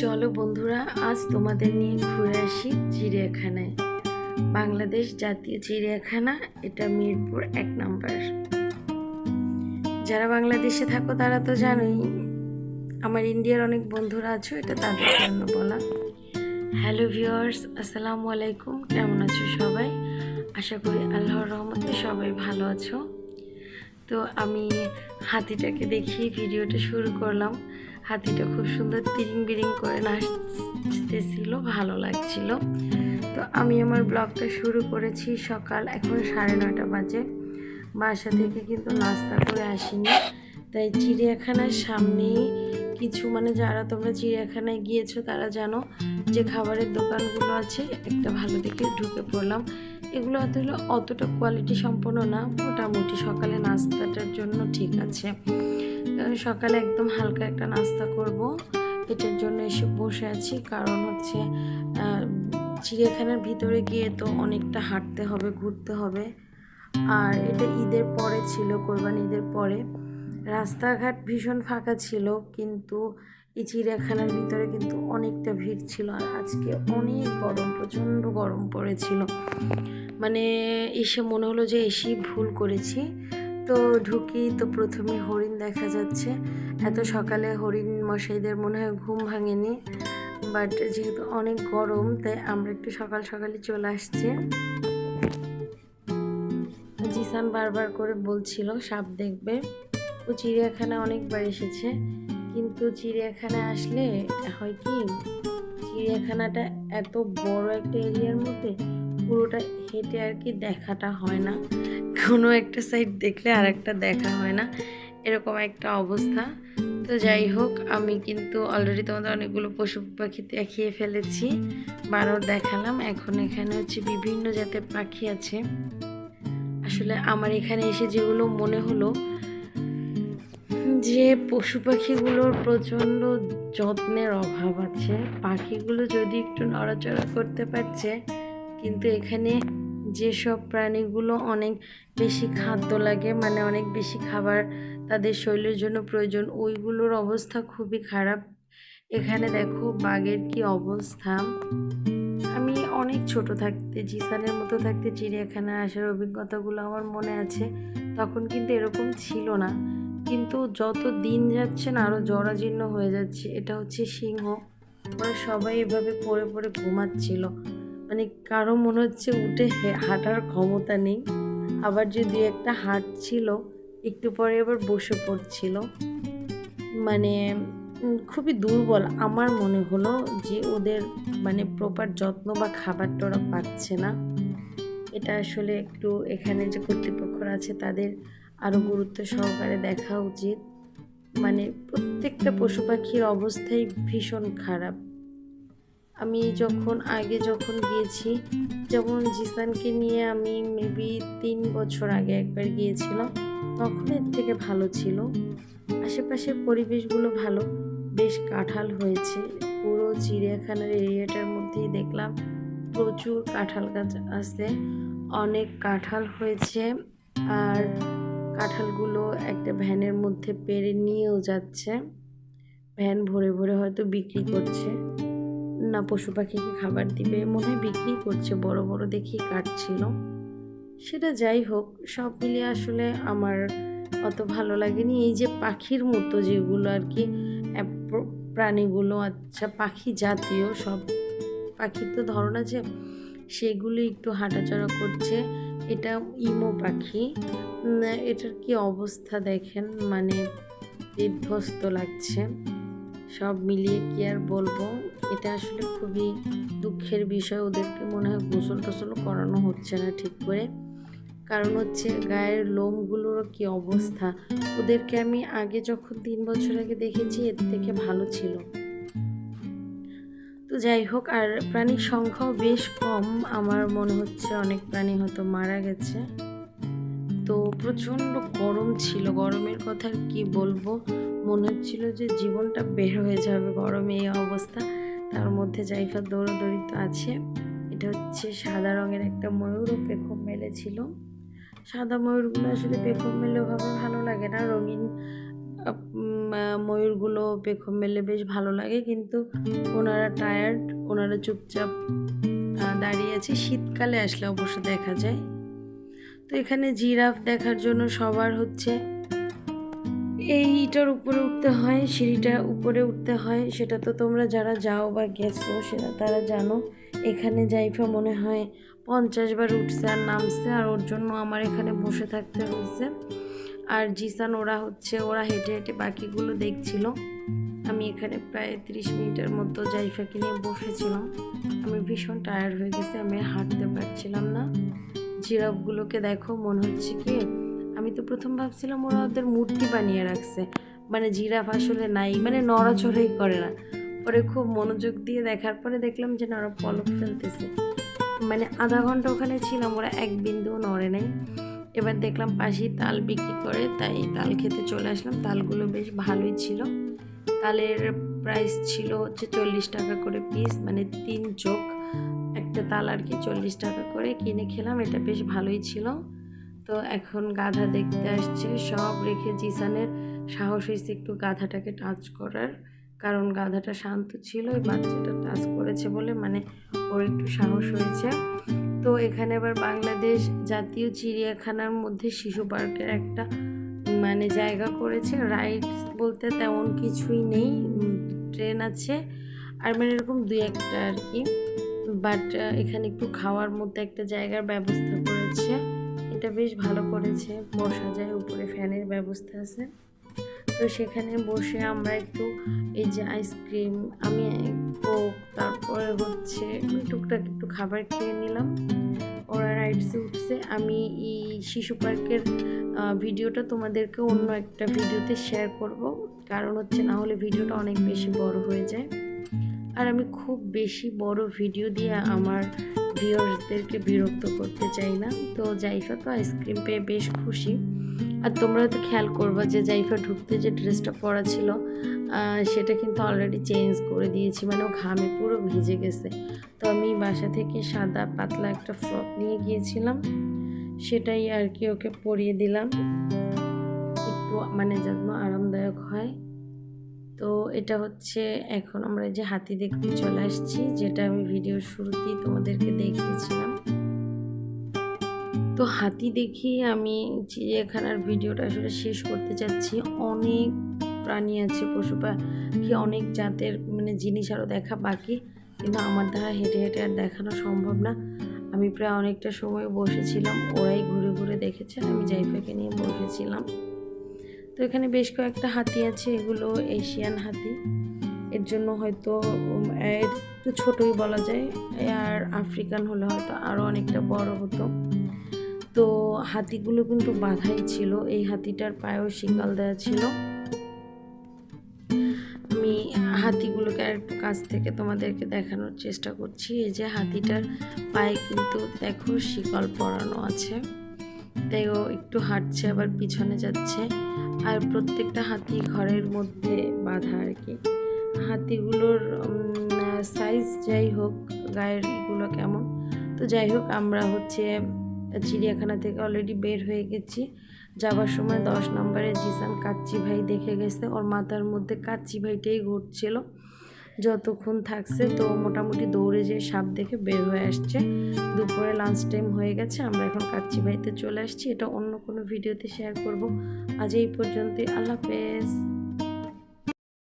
চলো বন্ধুরা, আজ তোমাদের নিয়ে ঘুরে আসি চিড়িয়াখানায়। বাংলাদেশ জাতীয় চিড়িয়াখানা, এটা মিরপুর এক নাম্বার। যারা বাংলাদেশে থাকো, তারা তো জানোই, আমার ইন্ডিয়ার অনেক বন্ধুরা আছো, এটা তাদের জন্য বলা। হ্যালো ভিউয়ার্স, আসসালামু আলাইকুম, কেমন আছো সবাই? আশা করি আল্লাহর রহমতে সবাই ভালো আছো। তো আমি হাতিটাকে দেখিয়ে ভিডিওটা শুরু করলাম। হাতিটা খুব সুন্দর তিরিং বিরিং করে নাচতেছিল, ভালো লাগছিল। তো আমি আমার ব্লগটা শুরু করেছি সকাল এখন সাড়ে নয়টা বাজে। বাসা থেকে কিন্তু নাস্তা করে আসিনি। তাই চিড়িয়াখানার সামনেই কিছু মানে যারা তোমরা চিড়িয়াখানায় গিয়েছো তারা জানো যে খাবারের দোকানগুলো আছে, একটা ভালো দেখে ঢুকে পড়লাম। এগুলো হলো অতটা কোয়ালিটি সম্পন্ন না, মোটামুটি সকালে নাস্তাটার জন্য ঠিক আছে। সকালে একদম হালকা একটা নাস্তা করব। এটার জন্য এসে বসে আছি, কারণ হচ্ছে চিড়িয়াখানার ভিতরে গিয়ে তো অনেকটা হাঁটতে হবে, ঘুরতে হবে। আর এটা ঈদের পরে ছিল, কোরবানি ঈদের পরে। রাস্তাঘাট ভীষণ ফাঁকা ছিল, কিন্তু এই চিড়িয়াখানার ভিতরে কিন্তু অনেকটা ভিড় ছিল, আর আজকে অনেক গরম, প্রচণ্ড গরম পড়েছিল। মানে এসে মনে হলো যে এসেই ভুল করেছি। তো ঢুকি তো প্রথমে হরিণ দেখা যাচ্ছে। এত সকালে হরিণ মশাইদের মনে হয় ঘুম ভাঙেনি বাট যেহেতু অনেক গরম, তাই আমরা একটু সকাল সকালই চলে আসছি। জিসান বারবার করে বলছিল, সাপ দেখবে। ও চিড়িয়াখানা অনেকবার এসেছে, কিন্তু চিড়িয়াখানায় আসলে হয় কি, চিড়িয়াখানাটা এত বড় একটা এরিয়ার মধ্যে পুরোটা হেঁটে আর কি দেখাটা হয় না। কোনো একটা সাইড দেখলে আর একটা দেখা হয় না। এরকম একটা অবস্থা। তো যাই হোক, আমি কিন্তু অলরেডি তোমাদের অনেকগুলো পশু পাখি দেখিয়ে ফেলেছি। বানর দেখালাম। এখন এখানে হচ্ছে বিভিন্ন জাতের পাখি আছে। আসলে আমার এখানে এসে যেগুলো মনে হলো, যে পশু পাখিগুলোর প্রচণ্ড যত্নের অভাব আছে। পাখিগুলো যদি একটু নড়াচড়া করতে পারছে কিন্তু এখানে যেসব প্রাণীগুলো অনেক বেশি খাদ্য লাগে মানে অনেক বেশি খাবার তাদের শরীরের জন্য প্রয়োজন, ওইগুলোর অবস্থা খুবই খারাপ। এখানে দেখো বাঘের কি অবস্থা। আমি অনেক ছোট থাকতে, জিসানের মতো থাকতে চিড়িয়াখানায় আসার অভিজ্ঞতাগুলো আমার মনে আছে, তখন কিন্তু এরকম ছিল না। কিন্তু যত দিন যাচ্ছে না আরও জরাজীর্ণ হয়ে যাচ্ছে, এটা হচ্ছে সিংহ। ওরা সবাই এভাবে পড়ে পড়ে ঘুমাচ্ছিল। মানে কারও মনে হচ্ছে উঠে হাঁটার ক্ষমতা নেই। আবার যে দুই একটা হাঁটছিল একটু পরে আবার বসে পড়ছিল। মানে খুবই দুর্বল আমার মনে হলো যে ওদের মানে প্রপার যত্ন বা খাবারটা ওরা পাচ্ছে না। এটা আসলে একটু এখানে যে কর্তৃপক্ষরা আছে তাদের আরও গুরুত্ব সহকারে দেখা উচিত। মানে প্রত্যেকটা পশু পাখির অবস্থাই ভীষণ খারাপ। আমি যখন, আগে যখন গিয়েছি যেমন জিসানকে নিয়ে আমি মেবি তিন বছর আগে একবার গিয়েছিলাম, তখন এর থেকে ভালো ছিল। আশেপাশের পরিবেশগুলো ভালো, বেশ কাঁঠাল হয়েছে, পুরো চিড়িয়াখানার এরিয়াটার মধ্যেই দেখলাম প্রচুর কাঁঠাল গাছ আছে, অনেক কাঁঠাল হয়েছে, আর কাঁঠালগুলো একটা ভ্যানের মধ্যে পেরে নিয়েও যাচ্ছে, ভ্যান ভরে ভরে হয়তো বিক্রি করছে। না পশু পাখিকে খাবার দিবে, মনে হয় বিক্রি করছে, বড় বড় দেখি কাটছিল। সেটা যাই হোক, সব মিলিয়ে আসলে আমার অত ভালো লাগেনি। এই যে পাখির মতো যেগুলো আর কি প্রাণীগুলো আচ্ছা পাখি জাতীয় সব পাখির তো ধরন আছে সেগুলো একটু হাঁটাচলা করছে, এটা ইমো পাখি। এটার কি অবস্থা দেখেন মানে বিধ্বস্ত লাগছে। সব মিলিয়ে কি আর বলব? এটা আসলে খুবই দুঃখের বিষয়। ওদেরকে মনে হয় গোসল টোসলও করানো হচ্ছে না ঠিক করে। কারণ হচ্ছে গায়ের লোমগুলোর কি অবস্থা? ওদেরকে আমি আগে যখন তিন বছর আগে দেখেছি, এর থেকে ভালো ছিল। তো যাই হোক, আর প্রাণীর সংখ্যাও বেশ কম। আমার মনে হচ্ছে অনেক প্রাণী হয়তো মারা গেছে। তো প্রচণ্ড গরম ছিল। গরমের কথা কি বলব? মনে হচ্ছিল যে জীবনটা বের হয়ে যাবে গরমে এই অবস্থা। তার মধ্যে জাইফা দৌড়াদৌড়ি তো আছে। এটা হচ্ছে সাদা রঙের একটা ময়ূর, ও পেখম মেলেছিল সাদা ময়ূরগুলো আসলে পেখম মেলে ওভাবে ভালো লাগে না। রঙিন ময়ূরগুলো পেখম মেলে বেশ ভালো লাগে। কিন্তু ওনারা টায়ার্ড ওনারা চুপচাপ দাঁড়িয়ে আছে। শীতকালে আসলে অবশ্য দেখা যায়। তো এখানে জিরাফ দেখার জন্য সবার হচ্ছে এইটার উপরে উঠতে হয়, সিঁড়িটা উপরে উঠতে হয়, সেটা তো তোমরা যারা যাও বা গেছো, সেটা তারা জানো। এখানে জাইফা মনে হয় পঞ্চাশ বার উঠছে আর নামছে, আর ওর জন্য আমার এখানে বসে থাকতে হয়েছে। আর জিসান, ওরা হচ্ছে, ওরা হেঁটে হেঁটে বাকিগুলো দেখছিল। আমি এখানে প্রায় তিরিশ মিনিটের মতো জাইফাকে নিয়ে বসেছিলাম। আমি ভীষণ টায়ার্ড হয়ে গেছি, আমি হাঁটতে পারছিলাম না। জিরাফগুলোকে দেখো, মনে হচ্ছে কি আমি তো প্রথম ভাবছিলাম ওরা ওদের মূর্তি বানিয়ে রাখছে। মানে জিরাফ আসলে নাই মানে নড়াচড়াই করে না। পরে খুব মনোযোগ দিয়ে দেখার পরে দেখলাম যে না, ওরা পলক ফেলতেছে। মানে আধা ঘণ্টা ওখানে ছিলাম, ওরা এক বিন্দুও নড়ে নাই। এবার দেখলাম পাশেই তাল বিক্রি করে, তাই তাল খেতে চলে আসলাম। তালগুলো বেশ ভালোই ছিল। তালের প্রাইস ছিল হচ্ছে চল্লিশ টাকা করে পিস মানে তিন চোখ। একটা তাল আর কি চল্লিশ টাকা করে কিনে খেলাম, এটা বেশ ভালোই ছিল। তো এখন গাধা দেখতে আসছে। সব রেখে জিসানের সাহস হয়েছে একটু গাধাটাকে টাচ করার। কারণ গাধাটা শান্ত ছিল ওই বাচ্চাটা টাচ করেছে বলে মানে ওর একটু সাহস হয়েছে। তো এখানে আবার বাংলাদেশ জাতীয় চিড়িয়াখানার মধ্যে শিশু পার্কের একটা মানে জায়গা করেছে। রাইডস বলতে তেমন কিছুই নেই ট্রেন আছে। আর মানে এরকম দুই একটা আর কি। বাট এখানে একটু খাওয়ার মতো একটা জায়গার ব্যবস্থা করেছে। এটা বেশ ভালো করেছে। বসা যায় উপরে ফ্যানের ব্যবস্থা আছে। তো সেখানে বসে আমরা একটু এই যে আইসক্রিম, আমি কোক, তারপরে হচ্ছে টুকটাক একটু খাবার খেয়ে নিলাম। ওরা রাইডসে উঠছে। আমি এই শিশু পার্কের ভিডিওটা তোমাদেরকে অন্য একটা ভিডিওতে শেয়ার করব। কারণ হচ্ছে না হলে ভিডিওটা অনেক বেশি বড় হয়ে যায়। আর আমি খুব বেশি বড় ভিডিও দিয়ে আমার ভিউয়ার্সদেরকে বিরক্ত করতে চাই না। তো জাইফা তো আইসক্রিম পেয়ে বেশ খুশি। আর তোমরা তো খেয়াল করবা যে জাইফা ঢুকতে যে ড্রেসটা পরা ছিল সেটা কিন্তু অলরেডি চেঞ্জ করে দিয়েছি। মানে ও ঘামে পুরো ভিজে গেছে। তো আমি বাসা থেকে সাদা পাতলা একটা ফ্রক নিয়ে গিয়েছিলাম। সেটাই আর কি ওকে পরিয়ে দিলাম। একটু মানে যেন আরামদায়ক হয়। তো এটা হচ্ছে এখন আমরা যে হাতি দেখতে চলে আসছি, যেটা আমি ভিডিওর শুরুতেই তোমাদেরকে দেখিয়েছিলাম। তো হাতি দেখি আমি চিড়িয়াখানার ভিডিওটা আসলে শেষ করতে চাচ্ছি অনেক প্রাণী আছে, পশু পাখি, অনেক জাতের মানে জিনিস আরও দেখা বাকি। কিন্তু আমার দ্বারা হেঁটে হেঁটে আর দেখানো সম্ভব না। আমি প্রায় অনেকটা সময় বসেছিলাম, ওরাই ঘুরে ঘুরে দেখেছে, আমি জাইফাকে নিয়ে বসেছিলাম। তো এখানে বেশ কয়েকটা হাতি আছে, এগুলো এশিয়ান হাতি। এর জন্য হয়তো একটু ছোটই বলা যায়। আর আফ্রিকান হলে হয়তো আরও অনেকটা বড় হতো। তো হাতিগুলো কিন্তু বাধাই ছিল। এই হাতিটার পায়েও শিকাল দেওয়া ছিল। আমি হাতিগুলোকে আর একটু কাছ থেকে তোমাদেরকে দেখানোর চেষ্টা করছি। এই যে হাতিটার পায়ে কিন্তু দেখো শিকল পরানো আছে। তাই ও একটু হাঁটছে, আবার পিছনে যাচ্ছে। আর প্রত্যেকটা হাতি ঘরের মধ্যে বাঁধা আর কি। হাতিগুলোর সাইজ যাই হোক গায়ের এগুলো কেমন। তো যাই হোক, আমরা হচ্ছে চিড়িয়াখানা থেকে অলরেডি বের হয়ে গেছি। যাবার সময় দশ নম্বরে জিসান কাচ্চি ভাই দেখে গেছে। ওর মাথার মধ্যে কাচ্চি ভাইটাই ঘুরছিল। যতক্ষণ থাকছে তো মোটামুটি দৌড়ে যে সাপ দেখে বের হয়ে আসছে। দুপুরে লাঞ্চ টাইম হয়ে গেছে, আমরা এখন কাচ্চি বাড়িতে চলে আসছি। এটা অন্য কোনো ভিডিওতে শেয়ার করব। আজ এই পর্যন্তই, আল্লাহ হাফেজ।